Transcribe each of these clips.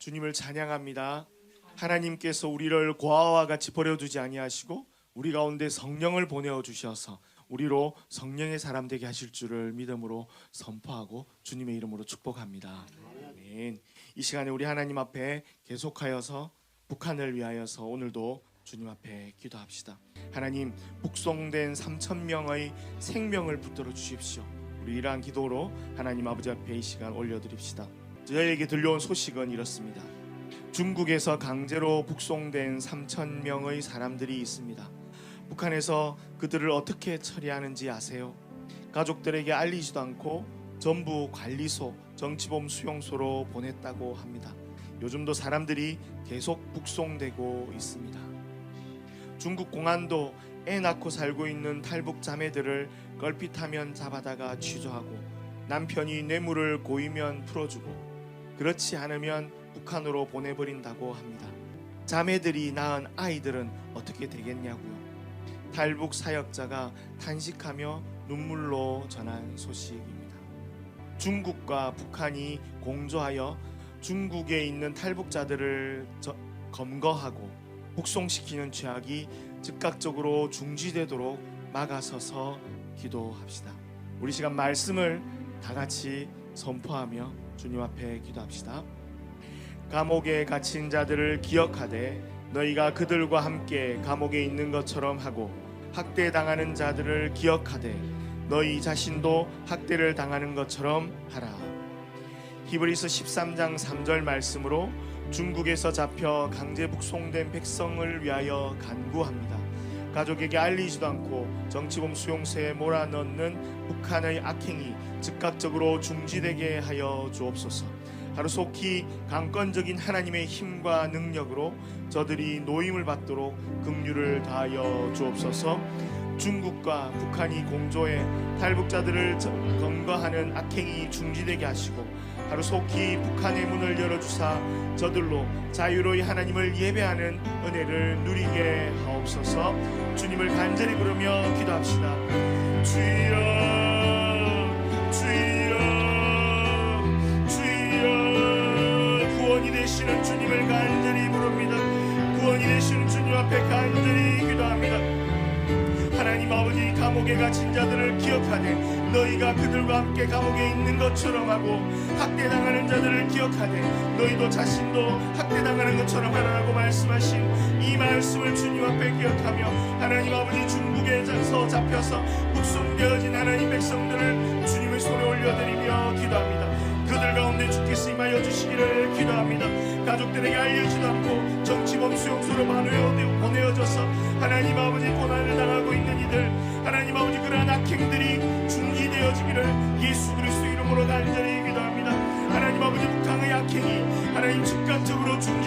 주님을 찬양합니다. 하나님께서 우리를 고아와 같이 버려두지 아니하시고 우리 가운데 성령을 보내어 주셔서 우리로 성령의 사람 되게 하실 줄을 믿음으로 선포하고 주님의 이름으로 축복합니다. 아멘. 이 시간에 우리 하나님 앞에 계속하여서 북한을 위하여서 오늘도 주님 앞에 기도합시다. 하나님 북송된 3천 명의 생명을 붙들어 주십시오. 우리 이러한 기도로 하나님 아버지 앞에 이 시간 올려드립시다. 저에게 들려온 소식은 이렇습니다. 중국에서 강제로 북송된 3천 명의 사람들이 있습니다. 북한에서 그들을 어떻게 처리하는지 아세요? 가족들에게 알리지도 않고 전부 관리소, 정치범 수용소로 보냈다고 합니다. 요즘도 사람들이 계속 북송되고 있습니다. 중국 공안도 애 낳고 살고 있는 탈북 자매들을 걸핏하면 잡아다가 취조하고 남편이 뇌물을 고이면 풀어주고 그렇지 않으면 북한으로 보내버린다고 합니다. 자매들이 낳은 아이들은 어떻게 되겠냐고요. 탈북 사역자가 탄식하며 눈물로 전한 소식입니다. 중국과 북한이 공조하여 중국에 있는 탈북자들을 저- 검거하고 북송시키는 죄악이 즉각적으로 중지되도록 막아서서 기도합시다. 우리 시간 말씀을 다 같이 선포하며 주님 앞에 기도합시다. 감옥에 갇힌 자들을 기억하되 너희가 그들과 함께 감옥에 있는 것처럼 하고 학대 당하는 자들을 기억하되 너희 자신도 학대를 당하는 것처럼 하라. 히브리서 13장 3절 말씀으로 중국에서 잡혀 강제 북송된 백성을 위하여 간구합니다. 가족에게 알리지도 않고 정치범 수용소에 몰아넣는 북한의 악행이 즉각적으로 중지되게 하여 주옵소서. 하루속히 강권적인 하나님의 힘과 능력으로 저들이 노임을 받도록 긍휼을 다하여 주옵소서. 중국과 북한이 공조해 탈북자들을 저- 검거하는 악행이 중지되게 하시고 하루속히 북한의 문을 열어주사 저들로 자유로이 하나님을 예배하는 은혜를 누리게 하옵소서. 주님을 간절히 부르며 기도합시다. 주여 주여 주여. 구원이 되시는 주님을 간절히 부릅니다. 구원이 되시는 주님 앞에 간절히 기도합니다 하나님 아버지 감옥에 갇힌 자들을 기억하되 너희가 그들과 함께 감옥에 있는 것처럼 하고 학대당하는 자들을 기억하되 너희도 자신도 학대당하는 것처럼 하라고 말씀하신 이 말씀을 주님 앞에 기억하며 하나님 아버지 중국에서 잡혀서 북송되어진 하나님 백성들을 주님의 손에 올려드리며 기도합니다. 그들 가운데 주께서 임하여 주시기를 기도합니다. 가족들에게 알려지도 않고 정치범 수용소로 보내어- 보내어져서 하나님 아버지 고난을 당하고 있는 이들 하나님 아버지 그러한 악행들이 중지되어지기를 예수 그리스도 이름으로 간절히 기도합니다. 하나님 아버지 북한의 악행이 하나님 즉각적으로 중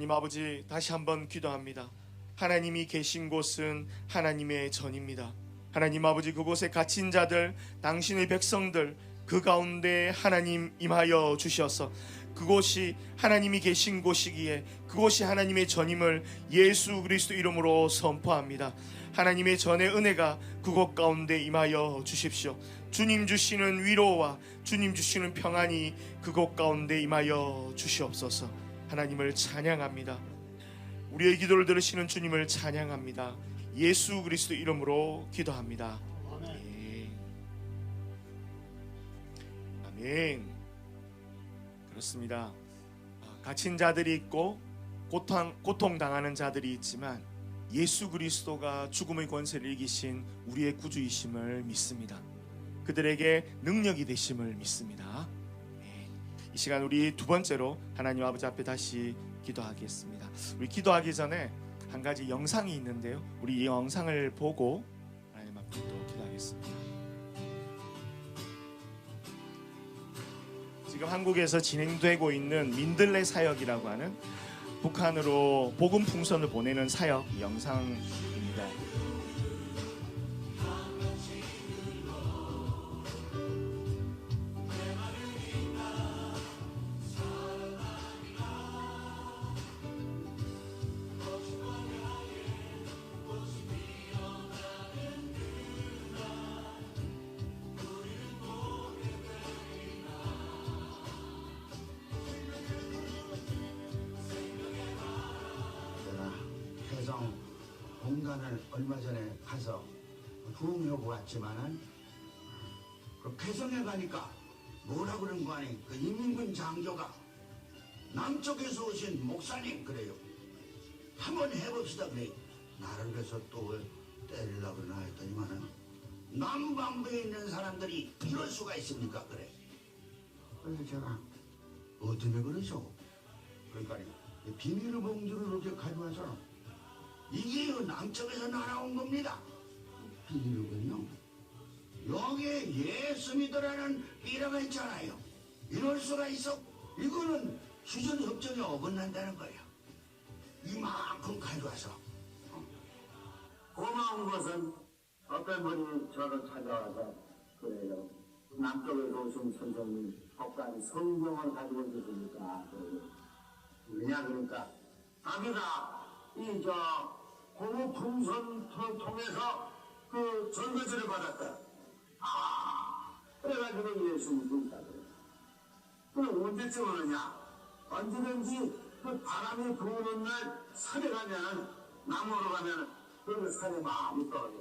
하나님 아버지 다시 한번 기도합니다. 하나님이 계신 곳은 하나님의 전입니다. 하나님 아버지 그곳에 갇힌 자들, 당신의 백성들 그 가운데 하나님 임하여 주셔서 그곳이 하나님이 계신 곳이기에 그곳이 하나님의 전임을 예수 그리스도 이름으로 선포합니다. 하나님의 전의 은혜가 그곳 가운데 임하여 주십시오. 주님 주시는 위로와 주님 주시는 평안이 그곳 가운데 임하여 주시옵소서. 하나님을 찬양합니다. 우리의 기도를 들으시는 주님을 찬양합니다. 예수 그리스도 이름으로 기도합니다. 아멘. 아멘. 그렇습니다. 아, 갇힌 자들이 있고 고통 고통 당하는 자들이 있지만 예수 그리스도가 죽음의 권세를 이기신 우리의 구주이심을 믿습니다. 그들에게 능력이 되심을 믿습니다. 이 시간 우리 두 번째로 하나님 아버지 앞에 다시 기도하겠습니다. 우리 기도하기 전에 한 가지 영상이 있는데요. 우리 이 영상을 보고 하나님 앞에 또 기도하겠습니다. 지금 한국에서 진행되고 있는 민들레 사역이라고 하는 북한으로 복음 풍선을 보내는 사역 영상 공단을 얼마 전에 가서 구경해 보았지만은 그 개성에 가니까 뭐라 그런 거 아니 그 이민군 장교가 남쪽에서 오신 목사님 그래요. 한번 해봅시다 그래 나를 그래서 또 때리려고 그러나 했더니만은 남반부에 있는 사람들이 이럴 수가 있습니까? 그래. 그래서 제가 어떻게 그러죠 그러니까 이 비닐 봉지를 이렇게 가져와서 이게 남쪽에서 날아온 겁니다. 비닐은요. 여기에 예수 믿으라는 삐라가 있잖아요. 이럴 수가 있어. 이거는 수전 협정에 어긋난다는 거예요. 이만큼 가져와서 고마운 것은 어떤 분이 저를 찾아와서 그래요. 남쪽에서 오신 선생님 법관이 성경을 가지고 계십니까? 왜냐 그러니까 자기가 이저 고무 풍선 통- 통해서 그 전거지를 받았다. 아 그래가지고 예수 믿고 있다 그래. 그 언제쯤 오느냐? 언제든지 그 바람이 부는 날 산에 가면 나무로 가면 그 산에 마음이 떨어져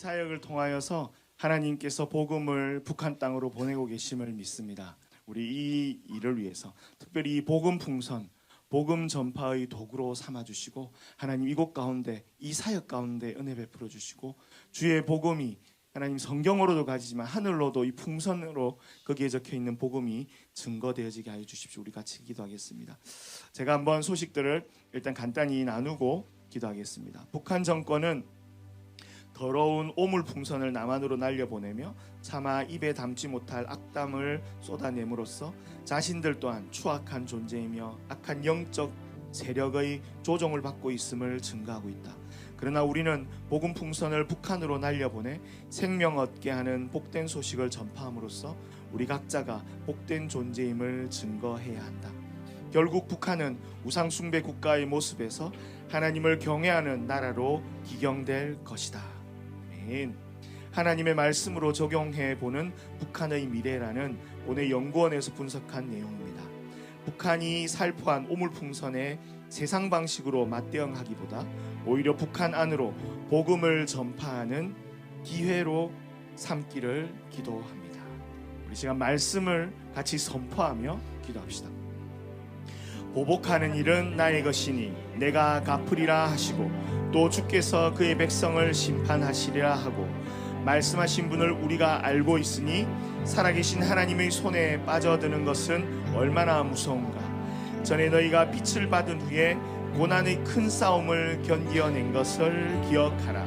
사역을 통하여서 하나님께서 복음을 북한 땅으로 보내고 계심을 믿습니다. 우리 이 일을 위해서 특별히 이 복음 풍선 복음 전파의 도구로 삼아 주시고 하나님 이곳 가운데 이 사역 가운데 은혜 베풀어 주시고 주의 복음이 하나님 성경으로도 가지지만 하늘로도 이 풍선으로 거기에 적혀 있는 복음이 증거되어지게 하여 주십시오. 우리 같이 기도하겠습니다. 제가 한번 소식들을 일단 간단히 나누고 기도하겠습니다. 북한 정권은 더러운 오물 풍선을 남한으로 날려보내며 차마 입에 담지 못할 악담을 쏟아냄으로써 자신들 또한 추악한 존재이며 악한 영적 세력의 조종을 받고 있음을 증거하고 있다. 그러나 우리는 복음 풍선을 북한으로 날려보내 생명 얻게 하는 복된 소식을 전파함으로써 우리 각자가 복된 존재임을 증거해야 한다. 결국 북한은 우상 숭배 국가의 모습에서 하나님을 경외하는 나라로 기경될 것이다. 아멘. 하나님의 말씀으로 적용해 보는 북한의 미래라는 오늘 연구원에서 분석한 내용입니다. 북한이 살포한 오물풍선의 세상 방식으로 맞대응하기보다 오히려 북한 안으로 복음을 전파하는 기회로 삼기를 기도합니다. 우리 시간 말씀을 같이 선포하며 기도합시다. 보복하는 일은 나의 것이니 내가 갚으리라 하시고 또 주께서 그의 백성을 심판하시리라 하고 말씀하신 분을 우리가 알고 있으니 살아계신 하나님의 손에 빠져드는 것은 얼마나 무서운가 전에 너희가 빛을 받은 후에 고난의 큰 싸움을 견디어낸 것을 기억하라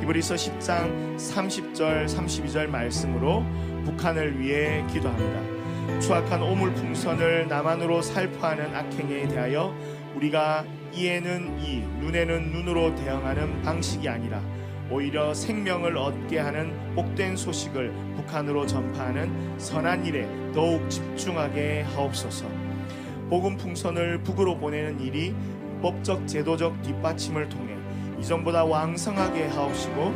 히브리서 10장 30절 32절 말씀으로 북한을 위해 기도합니다. 추악한 오물 풍선을 남한으로 살포하는 악행에 대하여 우리가 이에는 이, 눈에는 눈으로 대응하는 방식이 아니라 오히려 생명을 얻게 하는 복된 소식을 북한으로 전파하는 선한 일에 더욱 집중하게 하옵소서. 복음 풍선을 북으로 보내는 일이 법적 제도적 뒷받침을 통해 이전보다 왕성하게 하옵시고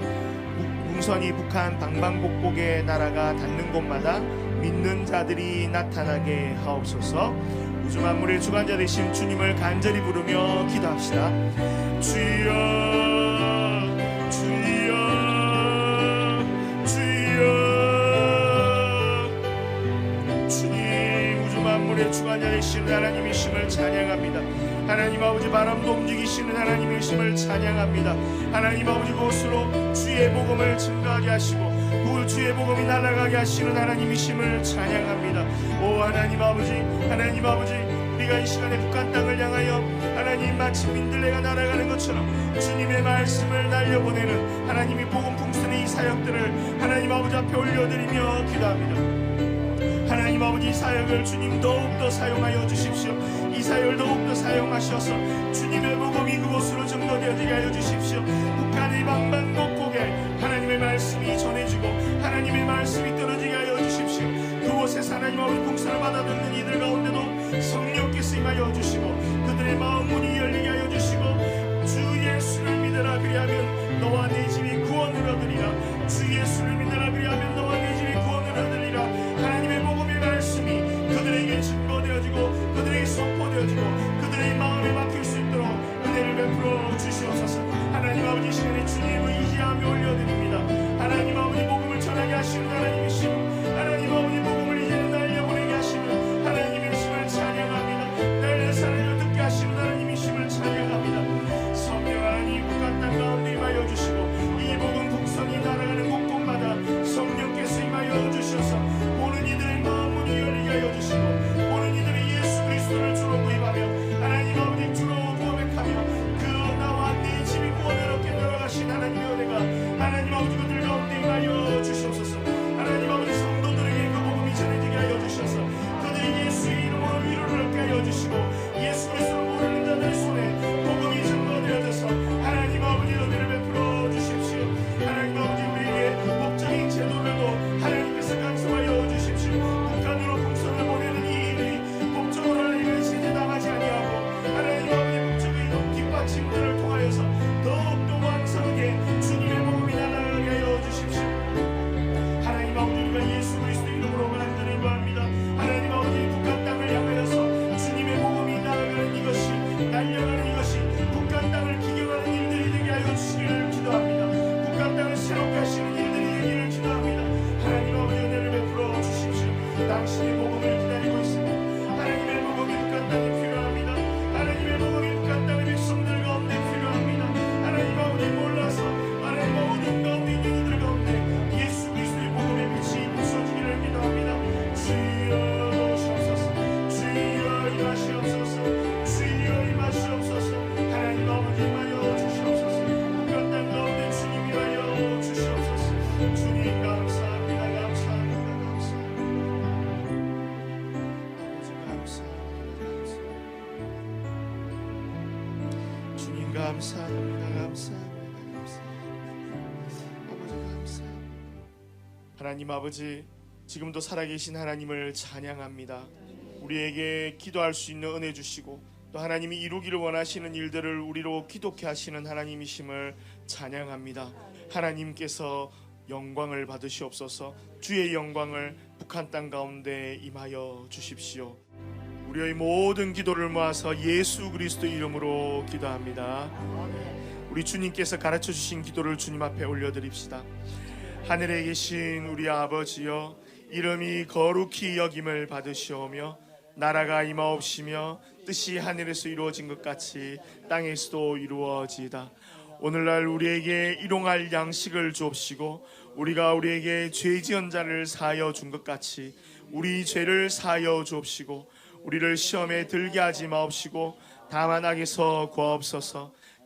풍선이 북한 방방곡곡의 나라가 닿는 곳마다 믿는 자들이 나타나게 하옵소서. 우주 만물의 주관자 되신 주님을 간절히 부르며 기도합시다. 주여, 주여, 주여. 주님 우주 만물의 주관자 되신 하나님이심을 찬양합니다. 하나님 아버지 바람도 움직이시는 하나님이심을 찬양합니다. 하나님 아버지 그곳으로 주의 복음을 증가하게 하시고 그 주의 복음이 날아가게 하시는 하나님이심을 찬양합니다. 오 하나님 아버지 하나님 아버지 우리가 이 시간에 북한 땅을 향하여 하나님 마치 민들레가 날아가는 것처럼 주님의 말씀을 날려보내는 하나님이 복음 풍선의 이 사역들을 하나님 아버지 앞에 올려드리며 기도합니다. 하나님 아버지 이 사역을 주님 더욱더 사용하여 주십시오. 이 사역을 더욱더 사용하셔서 주님의 복음이 그곳으로 증거되어지게 하여 주십시오. 북한의 방방곡 그곳에서 하나님 아버지 풍선을 받아 듣는 이들 가운데도 성령께서 임하여 주시고 그들의 마음 문이 열리게 하여 주시고 주 예수를 믿으라 그리하면 너와 네 집이 구원을 얻으리라. 주 예수를 믿으라 그리하면 너와 네 집이 구원을 얻으리라. 하나님의 복음의 말씀이 그들에게 증거되어지고 그들에게 선포되어지고 그들의 마음에 막힐 수 있도록 은혜를 베풀어 주시옵소서. 하나님 아버지 이 시간에 주님을 의지하며 올려드립니다. 하나님 아버지 복음을 전하게 하시는 하나님이시고 하나님 아버지 지금도 살아계신 하나님을 찬양합니다 우리에게 기도할 수 있는 은혜 주시고 또 하나님이 이루기를 원하시는 일들을 우리로 기독케 하시는 하나님이심을 찬양합니다 하나님께서 영광을 받으시옵소서 주의 영광을 북한 땅 가운데 임하여 주십시오 우리의 모든 기도를 모아서 예수 그리스도 이름으로 기도합니다. 우리 주님께서 가르쳐 주신 기도를 주님 앞에 올려드립시다. 하늘에 계신 우리 아버지여 이름이 거룩히 여김을 받으시오며 나라가 임하옵시며 뜻이 하늘에서 이루어진 것 같이 땅에서도 이루어지이다. 오늘날 우리에게 일용할 양식을 주옵시고 우리가 우리에게 죄 지은 자를 사하여 준 것 같이 우리 죄를 사하여 주옵시고 우리를 시험에 들게 하지 마옵시고 다만 악에서 구하옵소서